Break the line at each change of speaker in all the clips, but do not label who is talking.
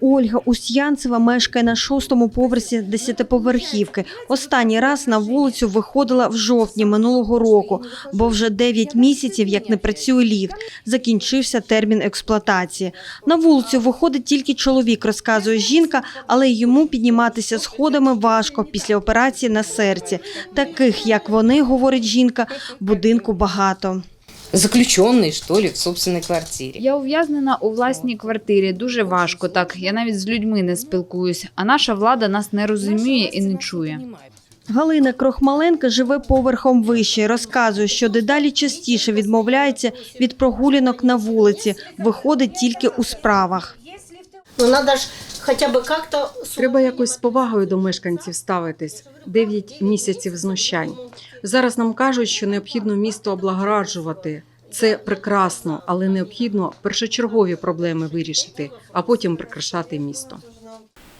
Ольга Уст'янцева мешкає на шостому поверсі десятиповерхівки. Останній раз на вулицю виходила в жовтні минулого року, бо вже 9 місяців, як не працює ліфт. Закінчився термін експлуатації. На вулицю виходить тільки чоловік, розказує жінка, але йому підніматися сходами важко після операції на серці. Таких, як вони, говорить жінка, будинку багато.
Заключенный, что ли, в собственной квартире.
Я ув'язнена у власній квартирі. Дуже важко так. Я навіть з людьми не спілкуюсь, а наша влада нас не розуміє і не чує.
Галина Крохмаленка живе поверхом вище. Розказує, що дедалі частіше відмовляється від прогулянок на вулиці, виходить тільки у справах.
Ну, надо ж хотя бы как-то...
Треба якось з повагою до мешканців ставитись. Дев'ять місяців знущань. Зараз нам кажуть, що необхідно місто облагороджувати. Це прекрасно, але необхідно першочергові проблеми вирішити, а потім прикрашати місто.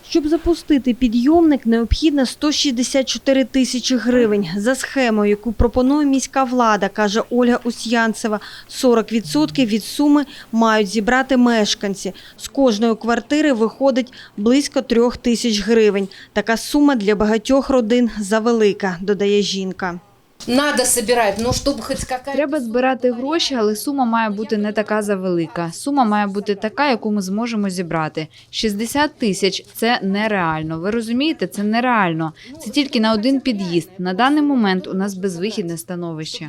Щоб запустити підйомник, необхідно 164 тисячі гривень. За схемою, яку пропонує міська влада, каже Ольга Усянцева, 40% від суми мають зібрати мешканці. З кожної квартири виходить близько трьох тисяч гривень. Така сума для багатьох родин завелика, додає жінка.
Надо собирать, ну щоб хоч какая
Треба збирати гроші, але сума має бути не така завелика. Сума має бути така, яку ми зможемо зібрати. 60 тисяч це нереально. Ви розумієте, це нереально. Це тільки на один під'їзд. На даний момент у нас безвихідне становище.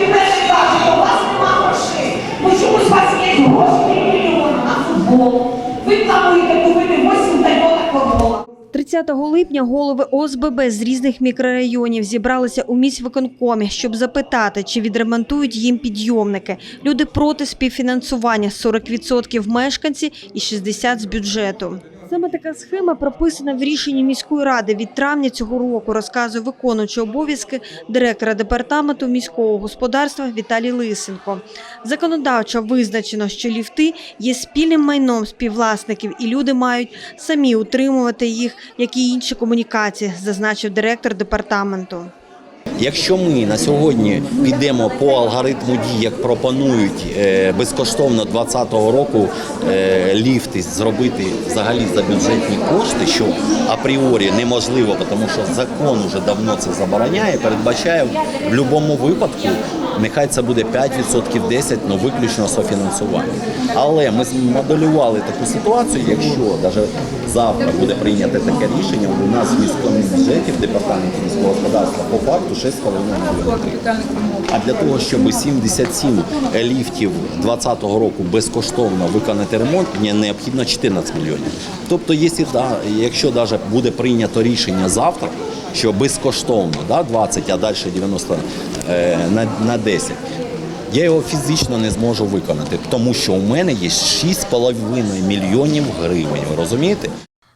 І
30 липня голови ОСББ з різних мікрорайонів зібралися у міськвиконкомі, щоб запитати, чи відремонтують їм підйомники. Люди проти співфінансування 40% мешканці і 60% з бюджету. Саме така схема прописана в рішенні міської ради від травня цього року, розказує виконуючий обов'язки директора департаменту міського господарства Віталій Лисенко. Законодавчо визначено, що ліфти є спільним майном співвласників, і люди мають самі утримувати їх, як і інші комунікації, зазначив директор департаменту.
Якщо ми на сьогодні підемо по алгоритму дій, як пропонують е, безкоштовно 2020 року е, ліфти зробити взагалі за бюджетні кошти, що апріорі неможливо, тому що закон уже давно це забороняє, передбачає в будь-якому випадку. Нехай це буде 5%, 10%, але виключно софінансування. Але ми змоделювали таку ситуацію, якщо навіть завтра буде прийнято таке рішення, у нас в міському бюджеті в департаменті міського господарства по факту 6,5 мільйонів гривень. А для того, щоб 77 ліфтів 2020 року безкоштовно виконати ремонт, мені необхідно 14 мільйонів. Тобто, якщо навіть буде прийнято рішення завтра, що безкоштовно да, 20, а далі 90 е, на, на 10, я його фізично не зможу виконати, тому що у мене є 6,5 мільйонів гривень. Розумієте?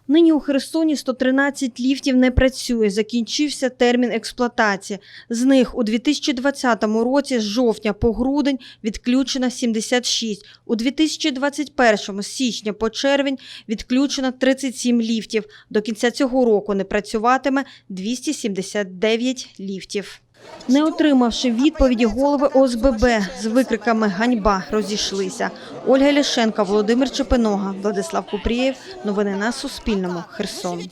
Нині у Херсоні 113 ліфтів не працює. Закінчився термін експлуатації. З них у 2020 році з жовтня по грудень відключено 76. У 2021 з січня по червень відключено 37 ліфтів. До кінця цього року не працюватиме 279 ліфтів. Не отримавши відповіді, голови ОСББ з викриками «Ганьба» розійшлися. Ольга Ляшенка, Володимир Чепинога, Владислав Купрієв. Новини на Суспільному. Херсон.